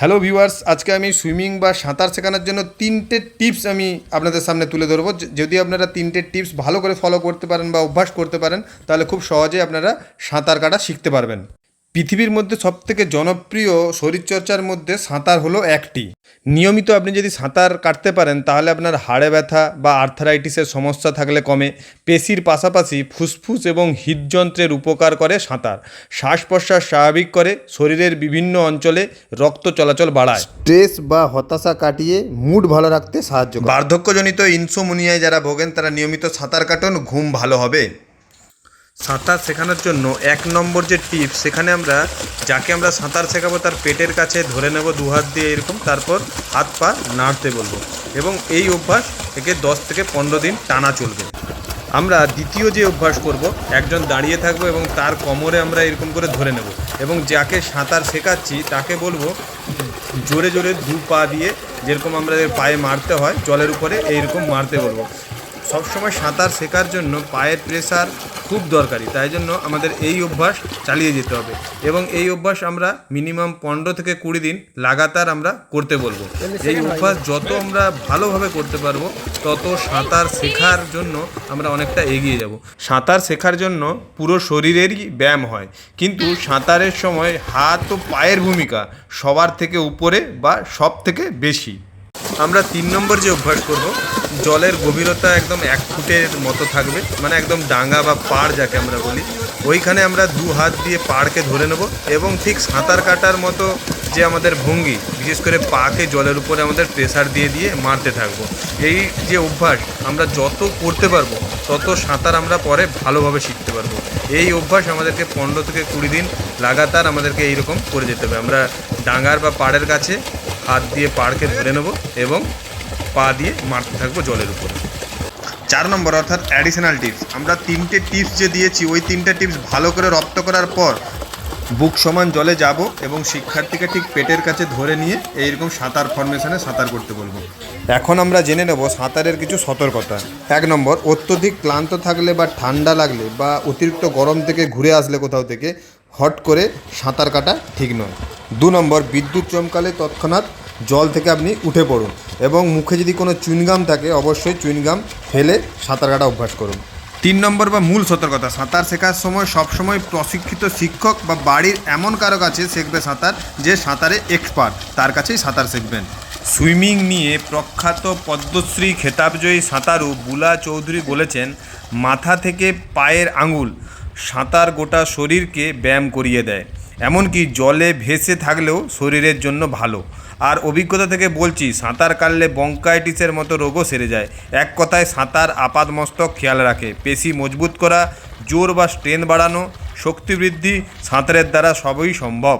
Hello viewers আজকে আমি swimming বা সাঁতার শেখানোর জন্য তিনটে টিপস আমি আপনাদের সামনে তুলে ধরবো। যদি আপনারা তিনটে টিপস ভালো করে ফলো করতে পারেন বা অভ্যাস করতে পারেন, তাহলে খুব সহজে আপনারা সাঁতার কাটা শিখতে পারবেন। পৃথিবীর মধ্যে সবথেকে জনপ্রিয় শরীরচর্চার মধ্যে সাঁতার হলো একটি। নিয়মিত আপনি যদি সাঁতার কাটতে পারেন তাহলে আপনার হাড়ে ব্যথা বা আর্থারাইটিসের সমস্যা থাকলে কমে। পেশির পাশাপাশি ফুসফুস এবং হৃদযন্ত্রের উপকার করে সাঁতার। শ্বাস প্রশ্বাস স্বাভাবিক করে শরীরের বিভিন্ন অঞ্চলে রক্ত চলাচল বাড়ায়। স্ট্রেস বা হতাশা কাটিয়ে মুড ভালো রাখতে সাহায্য বার্ধক্যজনিত ইনসোমোনিয়ায় যারা ভোগেন তারা নিয়মিত সাঁতার কাটুন ঘুম ভালো হবে। সাঁতার শেখানোর জন্য এক নম্বর যে টিপস, সেখানে আমরা যাকে আমরা সাঁতার শেখাবো তার পেটের কাছে ধরে নেব দু হাত দিয়ে এরকম, তারপর হাত পা নাড়তে বলব এবং এই অভ্যাস থেকে দশ থেকে পনেরো দিন টানা চলবে। আমরা দ্বিতীয় যে অভ্যাস করব, একজন দাঁড়িয়ে থাকব এবং তার কোমরে আমরা এরকম করে ধরে নেব এবং যাকে সাঁতার শেখাচ্ছি তাকে বলব জোরে জোরে দু পা দিয়ে যেরকম আমাদের পায়ে মারতে হয়, জলের উপরে এইরকম মারতে বলব। সবসময় সাঁতার শেখার জন্য পায়ের প্রেসার খুব দরকারি। তাই জন্য আমাদের এই অভ্যাস চালিয়ে যেতে হবে। এবং এই অভ্যাস আমরা মিনিমাম পনেরো থেকে কুড়ি দিন লাগাতার আমরা করতে বলব। এই অভ্যাস যত আমরা ভালোভাবে করতে পারব তত সাঁতার শেখার জন্য আমরা অনেকটা এগিয়ে যাব। সাঁতার শেখার জন্য পুরো শরীরেরই ব্যায়াম হয়। কিন্তু সাঁতারের সময় হাত ও পায়ের ভূমিকা সবার থেকে উপরে বা সব থেকে বেশি। আমরা তিন নম্বর যে অভ্যাস করব, জলের গভীরতা একদম এক ফুটের মতো থাকবে মানে একদম ডাঙ্গা বা পাড় যাকে আমরা বলি। ওইখানে আমরা দু হাত দিয়ে পাড়কে ধরে নেব এবং ঠিক সাঁতার কাটার মতো যে আমাদের ভঙ্গি, বিশেষ করে পাকে জলের উপরে আমাদের প্রেসার দিয়ে দিয়ে মারতে থাকব। এই যে অভ্যাস আমরা যত করতে পারব, তত সাঁতার আমরা পরে ভালোভাবে শিখতে পারব। এই অভ্যাস আমাদেরকে পনেরো থেকে কুড়ি দিন লাগাতার আমাদেরকে এইরকম করে যেতে হবে। আমরা ডাঙ্গার বা পাড়ের কাছে হাত দিয়ে পাড়কে ধরে নেব এবং পা দিয়ে মারতে থাকব জলের উপরে। চার নম্বর অর্থাৎ অ্যাডিশনাল টিপস আমরা তিনটে টিপস যে দিয়েছি, ওই তিনটে টিপস ভালো করে রপ্ত করার পর বুক সমান জলে যাব এবং শিক্ষার্থীকে ঠিক পেটের কাছে ধরে নিয়ে এইরকম সাঁতার ফরমেশনে সাঁতার করতে বলব। এখন আমরা জেনে নেব সাঁতারের কিছু সতর্কতা। এক নম্বর, অত্যধিক ক্লান্ত থাকলে বা ঠান্ডা লাগলে বা অতিরিক্ত গরম থেকে ঘুরে আসলে কোথাও থেকে হট করে সাঁতার কাটা ঠিক নয়। দু নম্বর, বিদ্যুৎ চমকালে তৎক্ষণাৎ জল থেকে আপনি উঠে পড়ুন এবং মুখে যদি কোনো চুইনগাম থাকে, অবশ্যই চুইনগাম ফেলে সাঁতার কাটা অভ্যাস করুন। তিন নম্বর বা মূল সতর্কতা, সাঁতার শেখার সময় সবসময় প্রশিক্ষিত শিক্ষক বা বাড়ির এমন কারও কাছে শিখবে সাঁতার যে সাঁতারে এক্সপার্ট তার কাছেই সাঁতার শিখবেন। সুইমিং নিয়ে প্রখ্যাত পদ্মশ্রী খেতাবজয়ী সাঁতারু বুলা চৌধুরী বলেছেন, মাথা থেকে পায়ের আঙুল সাঁতার গোটা শরীরকে ব্যায়াম করিয়ে দেয়। এমনকি জলে ভেসে থাকলেও শরীরের জন্য ভালো। আর অভিজ্ঞতা থেকে বলছি, সাঁতার কাটলে বঙ্কাইটিসের মতো রোগও সেরে যায়। এক কথায়, সাঁতার আপাদমস্তক খেয়াল রাখে। পেশি মজবুত করা, জোর বা স্ট্রেন বাড়ানো, শক্তি বৃদ্ধি সাঁতারের দ্বারা সবই সম্ভব।